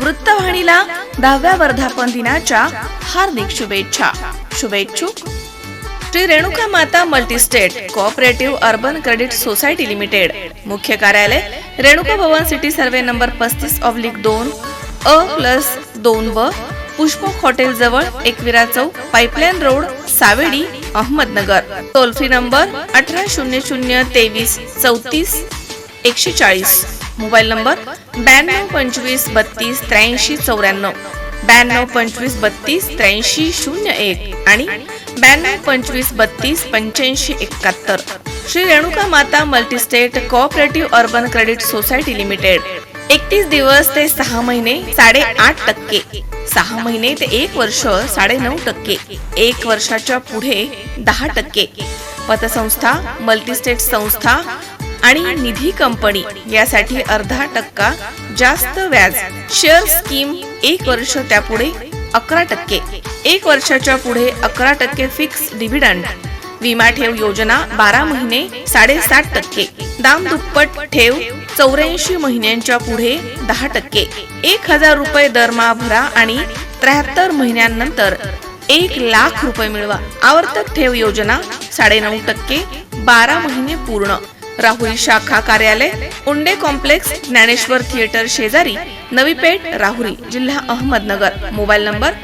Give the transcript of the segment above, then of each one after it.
वृत्तवाहिनीला दहाव्या वर्धापन दिनाच्या हार्दिक शुभेच्छा. शुभेच्छुक. Shri Renuka Mata multistate cooperative urban credit society limited. मुख्य कार्यालय रेणुका भवन सिटी सर्वे नंबर पस्तीस ऑब्लिक दोन अ प्लस दोन व पुष्पक हॉटेल जवळ एकविरा चौक pipeline road Savedi Ahmednagar. Toll free number अठरा शून्य शून्य तेवीस चौतीस एकशे चाळीस. मोबाईल नंबर ब्याण्णव पंचवीस बत्तीस त्र्याऐंशी चौऱ्याण्णव. ब्याण्णव पंचवीस बत्तीस त्र्याऐंशी शून्य एक आणि ब्याण्णव पंचवीस बत्तीस पंच्याऐंशी एकाहत्तर. Shri Renuka Mata multistate cooperative urban credit society limited. एकतीस दिवस ते सहा महिने साडे आठ टक्के. सहा महिने ते एक वर्ष साडे नऊ टक्के. एक वर्षाच्या पुढे दहा टक्के. पतसंस्था मल्टीस्टेट संस्था आणि निधी कंपनी यासाठी अर्धा टक्का जास्त व्याज. शेअर स्कीम एक वर्ष त्यापुढे अकरा टक्के. एक वर्षाच्या पुढे अकरा टक्के फिक्स डिव्हिडंड. विमा ठेव योजना बारा महिने साडेसात टक्के. दाम दुप्पट ठेव चौऱ्याऐंशी महिन्यांच्या पुढे दहा टक्के. एक हजार रुपये दरमहा भरा आणि त्र्याहत्तर महिन्यांनंतर एक लाख रुपये मिळवा. आवर्तक ठेव योजना साडेनऊ टक्के बारा महिने पूर्ण. राहुल शाखा कार्यालय उंडे कॉम्प्लेक्स ज्ञानेश्वर थिएटर शेजारी नवी पेठ राहुरी जिल्हा अहमदनगर. मोबाईल नंबर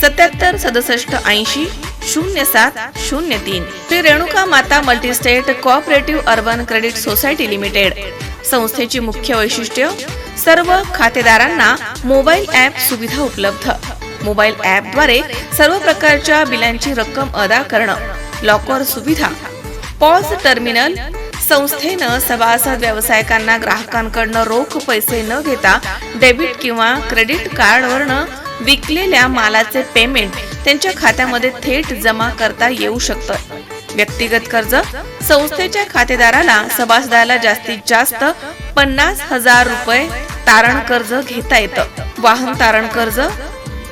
सत्याहत्तर सदुसष्ट ऐंशी शून्य सात शून्य तीन. Shri Renuka Mata multistate cooperative urban credit society limited. संस्थेची मुख्य वैशिष्ट्य सर्व खातेदारांना मोबाईल ॲप सुविधा उपलब्ध. मोबाईल ॲपद्वारे सर्व प्रकारच्या बिलांची रक्कम अदा करणं. लॉकर सुविधा. पॉज टर्मिनल संस्थेनं सभासद व्यावसायिकांना ग्राहकांकडनं रोख पैसे न घेता डेबिट किंवा क्रेडिट कार्डवरनं विकलेल्या मालाचे पेमेंट त्यांच्या खात्यामध्ये थेट जमा करता येऊ शकतं. व्यक्तिगत कर्ज संस्थेच्या खातेदाराला सभासदाला जास्तीत जास्त पन्नास हजार रुपये तारण कर्ज घेता येतं. वाहन तारण कर्ज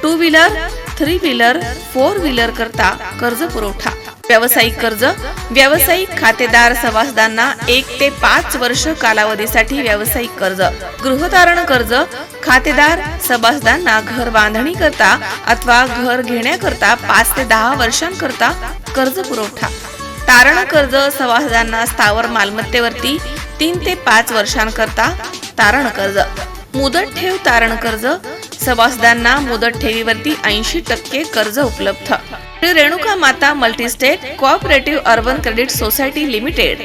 two wheeler three wheeler four wheeler करता कर्ज पुरवठा व्यावसायिक कर्ज व्यावसायिक खातेदार सभासदांना एक ते पाच वर्ष कालावधीसाठी व्यावसायिक कर्ज गृहतारण कर्ज खातेदार सभासदांना घर बांधणी करता अथवा घर घेण्याकरता पाच ते दहा वर्षांकरता कर्ज पुरवठा. तारण कर्ज सभासदांना स्थावर मालमत्तेवरती तीन ते पाच वर्षांकरता तारण कर्ज. मुदत ठेव तारण कर्ज सभासदांना मुदत ठेवीवरती ऐंशी टक्के कर्ज उपलब्ध. Renuka Mata multistate cooperative urban credit society limited.